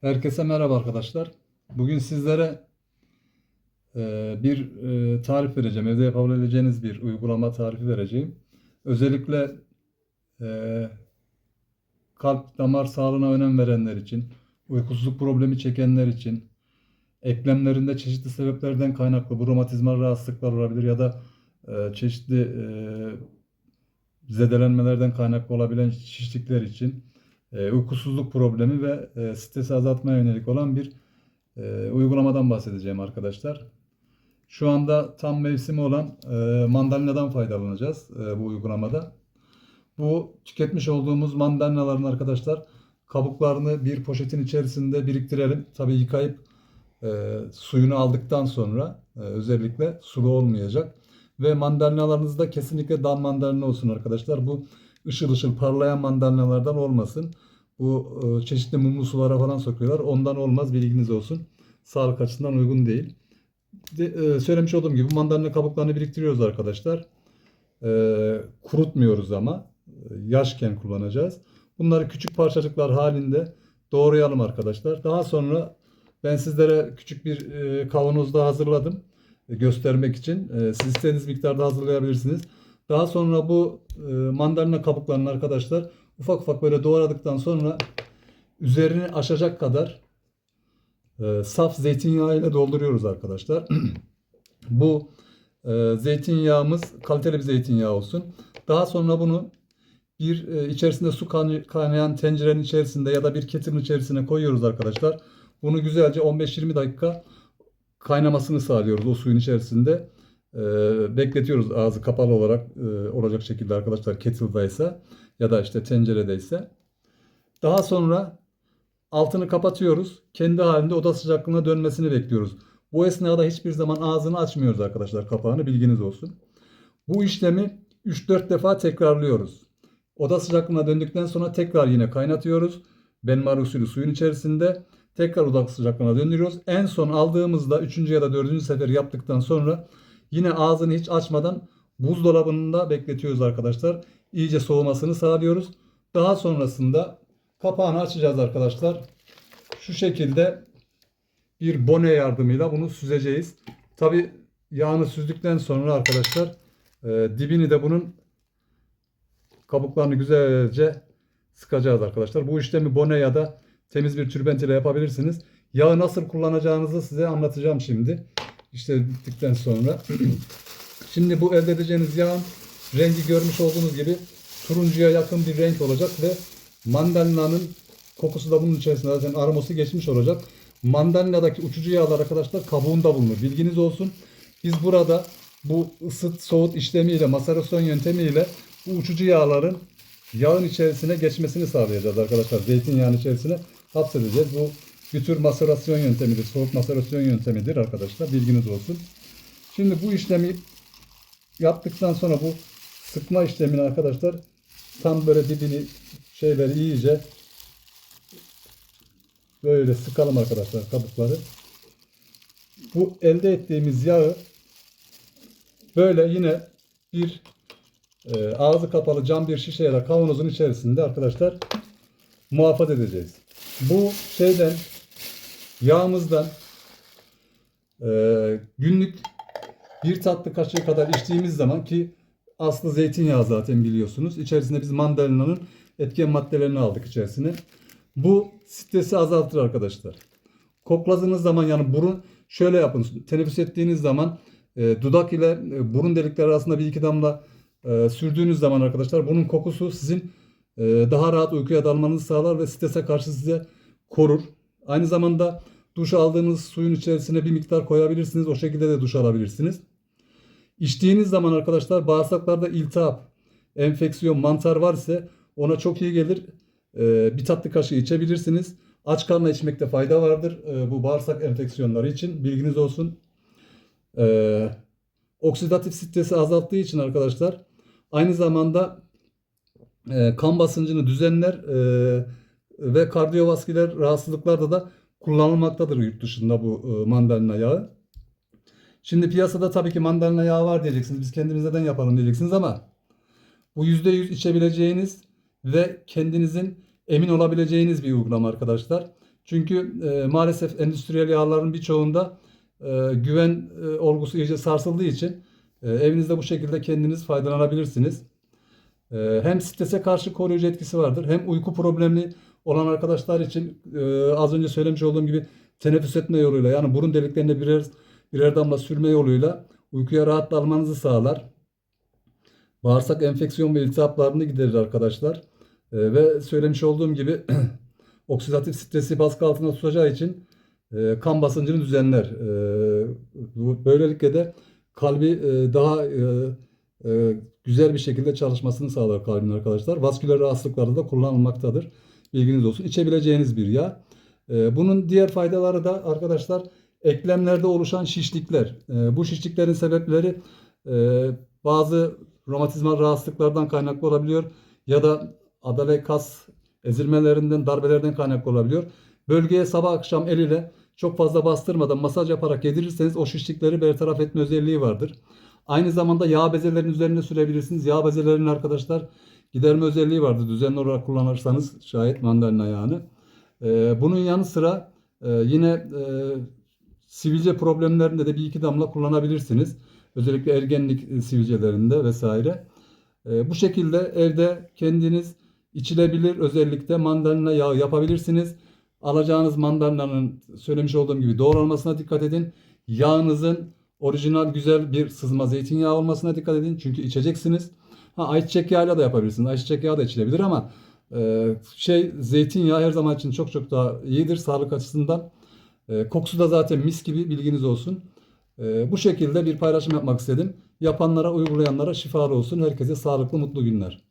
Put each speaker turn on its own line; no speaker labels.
Herkese merhaba arkadaşlar. Bugün sizlere e, bir e, tarif vereceğim. Evde yapabileceğiniz bir uygulama tarifi vereceğim. Özellikle e, kalp damar sağlığına önem verenler için, uykusuzluk problemi çekenler için, eklemlerinde çeşitli sebeplerden kaynaklı bu romatizmal rahatsızlıklar olabilir ya da çeşitli zedelenmelerden kaynaklı olabilen şişlikler için e, uykusuzluk problemi ve e, stresi azaltmaya yönelik olan bir e, uygulamadan bahsedeceğim arkadaşlar. Şu anda tam mevsimi olan e, mandalinadan faydalanacağız e, bu uygulamada. Bu tüketmiş olduğumuz mandalinaların arkadaşlar kabuklarını bir poşetin içerisinde biriktirelim. Tabii yıkayıp e, suyunu aldıktan sonra e, özellikle sulu olmayacak. Ve mandalinalarınızda kesinlikle dal mandalina olsun arkadaşlar. Bu ışıl ışıl parlayan mandalinalardan olmasın. Bu e, çeşitli mumlu sulara falan sokuyorlar. Ondan olmaz bilginiz olsun. Sağlık açısından uygun değil. De, e, söylemiş olduğum gibi mandalina kabuklarını biriktiriyoruz arkadaşlar. E, kurutmuyoruz ama e, yaşken kullanacağız. Bunları küçük parçacıklar halinde doğrayalım arkadaşlar. Daha sonra ben sizlere küçük bir e, kavanozda hazırladım e, göstermek için. E, siz istediğiniz miktarda hazırlayabilirsiniz. Daha sonra bu e, mandalina kabuklarını arkadaşlar ufak ufak böyle doğradıktan sonra üzerini aşacak kadar e, saf zeytinyağı ile dolduruyoruz arkadaşlar. bu e, zeytinyağımız kaliteli bir zeytinyağı olsun. Daha sonra bunu bir içerisinde su kaynay- kaynayan tencerenin içerisinde ya da bir kettle'ın içerisine koyuyoruz arkadaşlar. Bunu güzelce 15-20 dakika kaynamasını sağlıyoruz o suyun içerisinde. E, bekletiyoruz ağzı kapalı olarak e, olacak şekilde arkadaşlar kettle'daysa ya da işte tenceredeyse. Daha sonra altını kapatıyoruz. Kendi halinde oda sıcaklığına dönmesini bekliyoruz. Bu esnada hiçbir zaman ağzını açmıyoruz arkadaşlar kapağını bilginiz olsun. Bu işlemi 3-4 defa tekrarlıyoruz. Oda sıcaklığına döndükten sonra tekrar yine kaynatıyoruz. Benmar usulü suyun içerisinde tekrar oda sıcaklığına döndürüyoruz. En son aldığımızda 3. ya da 4. sefer yaptıktan sonra yine ağzını hiç açmadan buzdolabında bekletiyoruz arkadaşlar. İyice soğumasını sağlıyoruz. Daha sonrasında kapağını açacağız arkadaşlar. Şu şekilde bir bone yardımıyla bunu süzeceğiz. Tabi yağını süzdükten sonra arkadaşlar e, dibini de bunun kabuklarını güzelce sıkacağız arkadaşlar. Bu işlemi bone ya da temiz bir tülbent ile yapabilirsiniz. Yağı nasıl kullanacağınızı size anlatacağım şimdi. İşte bittikten sonra. şimdi bu elde edeceğiniz yağın rengi görmüş olduğunuz gibi turuncuya yakın bir renk olacak ve mandalinanın kokusu da bunun içerisinde zaten aroması geçmiş olacak. Mandalinadaki uçucu yağlar arkadaşlar kabuğunda bulunur. Bilginiz olsun. Biz burada bu ısıt soğut işlemiyle, maserasyon yöntemiyle bu uçucu yağların yağın içerisine geçmesini sağlayacağız arkadaşlar. Zeytinyağının içerisine hapsedeceğiz. Bu bir tür maserasyon yöntemidir. Soğuk maserasyon yöntemidir arkadaşlar. Bilginiz olsun. Şimdi bu işlemi yaptıktan sonra bu sıkma işlemini arkadaşlar tam böyle dibini şeyleri iyice böyle sıkalım arkadaşlar kabukları. Bu elde ettiğimiz yağı böyle yine bir e, ağzı kapalı cam bir şişe ya da kavanozun içerisinde arkadaşlar muhafaza edeceğiz. Bu şeyden yağımızdan e, günlük bir tatlı kaşığı kadar içtiğimiz zaman ki aslı zeytinyağı zaten biliyorsunuz. İçerisinde biz mandalinanın etken maddelerini aldık içerisine. Bu stresi azaltır arkadaşlar. Kokladığınız zaman yani burun şöyle yapın. Teneffüs ettiğiniz zaman e, dudak ile e, burun delikleri arasında bir iki damla e, sürdüğünüz zaman arkadaşlar bunun kokusu sizin e, daha rahat uykuya dalmanızı sağlar ve strese karşı size korur. Aynı zamanda duş aldığınız suyun içerisine bir miktar koyabilirsiniz. O şekilde de duş alabilirsiniz. İçtiğiniz zaman arkadaşlar bağırsaklarda iltihap, enfeksiyon, mantar var ise ona çok iyi gelir. Ee, bir tatlı kaşığı içebilirsiniz. Aç karnına içmekte fayda vardır ee, bu bağırsak enfeksiyonları için. Bilginiz olsun. Ee, oksidatif stresi azalttığı için arkadaşlar aynı zamanda e, kan basıncını düzenler e, ve kardiyovasküler rahatsızlıklarda da kullanılmaktadır yurt dışında bu e, mandalina yağı. Şimdi piyasada tabii ki mandalina yağı var diyeceksiniz. Biz kendimiz neden yapalım diyeceksiniz ama bu %100 içebileceğiniz ve kendinizin emin olabileceğiniz bir uygulama arkadaşlar. Çünkü e, maalesef endüstriyel yağların birçoğunda e, güven e, olgusu iyice sarsıldığı için e, evinizde bu şekilde kendiniz faydalanabilirsiniz. E, hem strese karşı koruyucu etkisi vardır. Hem uyku problemi olan arkadaşlar için e, az önce söylemiş olduğum gibi teneffüs etme yoluyla yani burun deliklerine birer birer damla sürme yoluyla uykuya rahat dalmanızı sağlar. Bağırsak enfeksiyon ve iltihaplarını giderir arkadaşlar. E, ve söylemiş olduğum gibi oksidatif stresi baskı altında tutacağı için e, kan basıncını düzenler. E, bu- böylelikle de kalbi e, daha güzel bir şekilde çalışmasını sağlar kalbin arkadaşlar. Vasküler rahatsızlıklarda da kullanılmaktadır. Bilginiz olsun. İçebileceğiniz bir yağ. E, bunun diğer faydaları da arkadaşlar eklemlerde oluşan şişlikler. E, bu şişliklerin sebepleri e, bazı romatizmal rahatsızlıklardan kaynaklı olabiliyor ya da adale kas ezilmelerinden, darbelerden kaynaklı olabiliyor. Bölgeye sabah akşam el ile çok fazla bastırmadan masaj yaparak yedirirseniz o şişlikleri bertaraf etme özelliği vardır. Aynı zamanda yağ bezelerin üzerine sürebilirsiniz. Yağ bezelerinin arkadaşlar giderme özelliği vardır. Düzenli olarak kullanırsanız şayet mandalina yağını. Ee, bunun yanı sıra e, yine e, sivilce problemlerinde de bir iki damla kullanabilirsiniz. Özellikle ergenlik e, sivilcelerinde vesaire. E, bu şekilde evde kendiniz içilebilir özellikle mandalina yağı yapabilirsiniz. Alacağınız mandalinanın söylemiş olduğum gibi doğranmasına dikkat edin. Yağınızın orijinal güzel bir sızma zeytinyağı olmasına dikkat edin. Çünkü içeceksiniz. Ha ayçiçek yağıyla da yapabilirsiniz. Ayçiçek yağı da içilebilir ama e, şey zeytinyağı her zaman için çok çok daha iyidir sağlık açısından. E, kokusu da zaten mis gibi bilginiz olsun. E, bu şekilde bir paylaşım yapmak istedim. Yapanlara, uygulayanlara şifalı olsun. Herkese sağlıklı, mutlu günler.